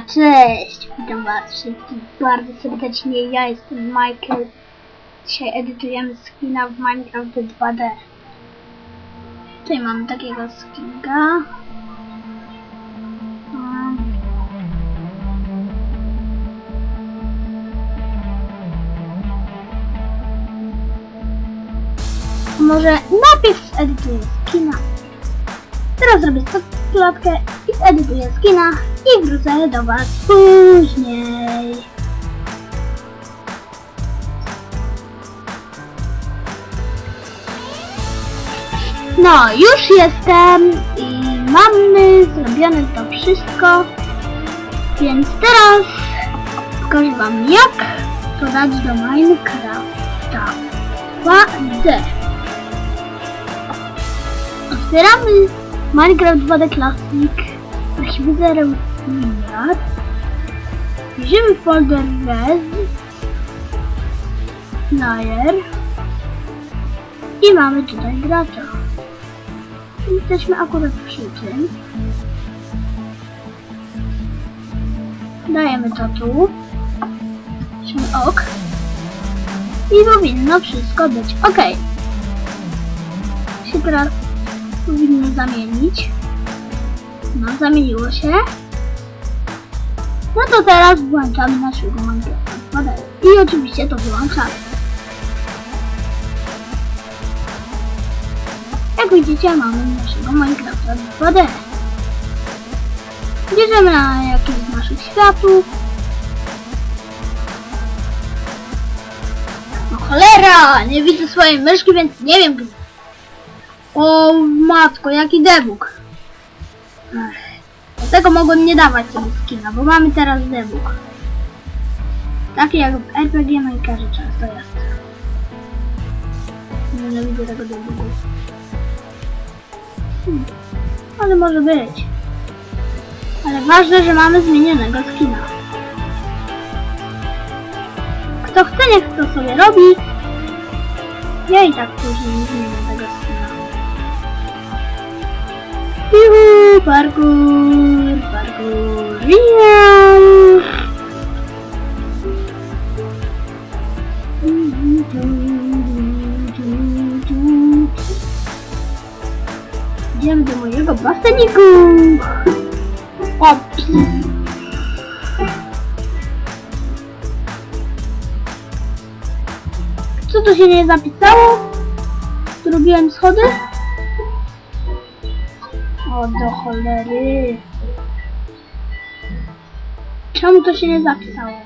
cześć! Witam was wszystkich bardzo serdecznie. Ja jestem Michael. Dzisiaj edytujemy skina w Minecraft 2D. Tutaj mam takiego skinka. Może najpierw zedytuję skina. Teraz zrobię klatkę i zedytuję skina i wrócę do was później. No, już jestem i mamy zrobione to wszystko. Więc teraz pokażę wam jak dodać do Minecrafta 2D. Otwieramy Minecraft 2D Classic, archiwy 0 miliard. Bierzemy folder res, player i mamy tutaj gracza. Jesteśmy akurat przy tym. Dajemy to tu. Ok. I powinno wszystko być ok. Się powinno zamienić. No, zamieniło się. No to teraz włączamy naszego Minecrafta 2D. I oczywiście to wyłączamy. Jak widzicie, mamy naszego Minecrafta 2D. Bierzemy na jakieś z naszych światów. No cholera! Nie widzę swojej myszki, więc nie wiem gdzie. O matko, jaki debug. Dlatego mogłem nie dawać sobie skina, bo mamy teraz debug. Taki jak w RPG Makerze często jest. Nienawidzę tego debugu. Hmm. Ale może być. Ale ważne, że mamy zmienionego skina. Kto chce, niech to sobie robi. Ja i tak później nie zmienię parkour, parkour, miau. Idziemy do mojego baseniku. Ops. Co tu się nie zapisało? Zrobiłem schody? O do cholery. Czemu to się nie zapisało?